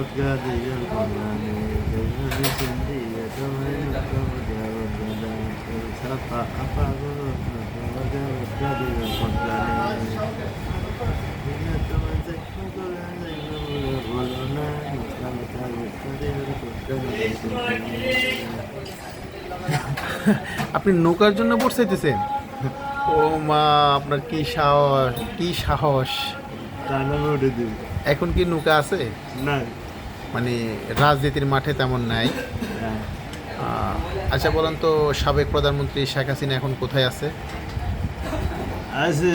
قادر القرآن كيف سندية وينكم جاوز سفا أفا وجاوز قادر القرآن আপনি নৌকার জন্য ভোট চাইতেছেন ও মা আপনার কি সাহস কি সাহস তাহলে ভোটে দিবি এখন কি নৌকা আছে না মানে রাজনীতির মাঠে তেমন নাই। আচ্ছা বলেন তো সাবেক প্রধানমন্ত্রী শেখ হাসিনা এখন কোথায় আছে? আছে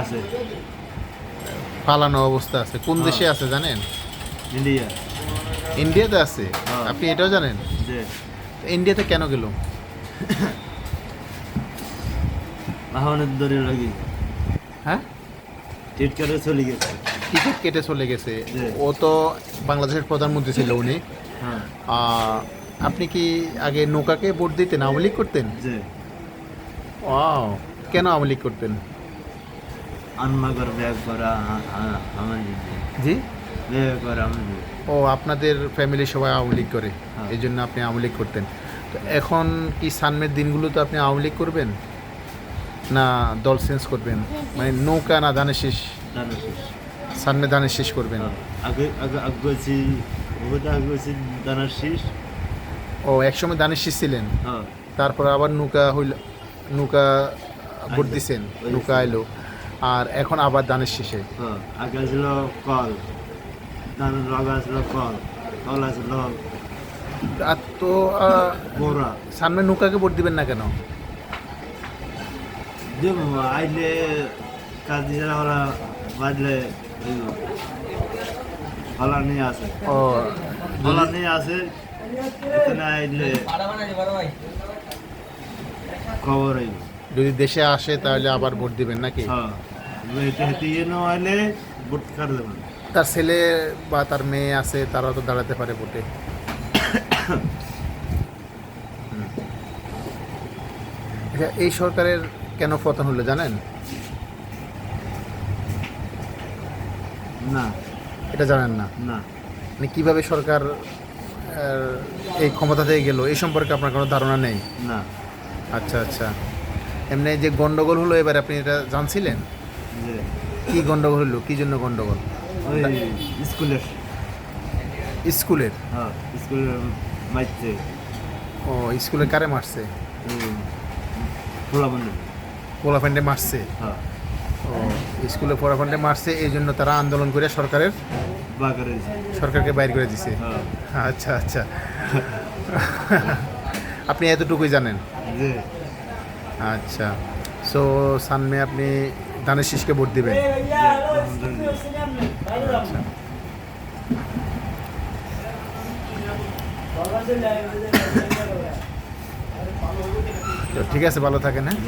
আছে। পালানো অবস্থা আছে। কোন হ্যাঁ। দেশে আছে জানেন? ইন্ডিয়া। ইন্ডিয়াতে আছে? হ্যাঁ। আপনি এটাও জানেন? ইন্ডিয়াতে কেন গেল? বাহনের দরে লাগি হ্যাঁ? টিটকারে চলে গেছে। টিকিট কেটে চলে গেছে। ও তো বাংলাদেশের প্রধানমন্ত্রী ছিল উনি। হ্যাঁ। আপনি কি আগে নৌকাকে ভোট দিতেন আওয়ামী লীগ করতেন? ওয়াও কেন আওয়ামী লীগ করতেন? জি। ও আপনাদের ফ্যামিলি সবাই আওয়ামী লীগ করে হ্যাঁ। এই জন্য আপনি আওয়ামী লীগ করতেন। তো এখন কি সানমের দিনগুলো তো আপনি আওয়ামী লীগ করবেন? না দল চেঞ্জ করবেন? মানে নৌকা না ধানের শেষ। শেষ ধানের শেষ করবেন। আগে আগে আগুয়েছি শীষ। ও একসময় ধানের শেষ ছিলেন। হ্যাঁ। তারপর আবার নৌকা হইল নৌকা ভোট। দিছেন নৌকা এলো আর এখন আবার ধানের শেষে। হ্যাঁ আগে ছিল কল। ধান লগা ছিল কল কল আছিল আর তো বোরা সানমে নৌকাকে ভোট দিবেন না কেন? আইলে কাজ দিয়ে হলা বাজলে হলা নিয়ে আসে। ও হলা নিয়ে আসে এখানে আইলে খবর হইব। যদি দেশে আসে তাহলে আবার ভোট দিবেন নাকি? হ্যাঁ ইয়ে বুট কাট দেবেন? তার ছেলে বা তার মেয়ে আছে তারাও তো দাঁড়াতে পারে ভোটে। আচ্ছা, এই সরকারের কেন পতন হলো জানেন? না। এটা জানেন না? না। মানে কীভাবে সরকার এই ক্ষমতা থেকে গেল এই সম্পর্কে আপনার কোনো ধারণা নেই? না। আচ্ছা আচ্ছা। এমনি যে গন্ডগোল হলো এবার আপনি এটা জানছিলেন? কি গন্ডগোল হলো? কি জন্য গন্ডগোল? স্কুলের। স্কুলের? হ্যাঁ স্কুলের ও স্কুলে কারে মারছে? বন্ধ মারছে? হ্যাঁ। স্কুলে পোলাফ্যান্ডে মারছে এই জন্য তারা আন্দোলন করে সরকারের সরকারকে বাইর করে দিছে। হ্যাঁ। আচ্ছা আচ্ছা। আপনি এতটুকুই জানেন? আচ্ছা। সো সানমে আপনি দানের শীষকে ভোট দিবেন? আচ্ছা। ঠিক আছে ভালো থাকেন হ্যাঁ?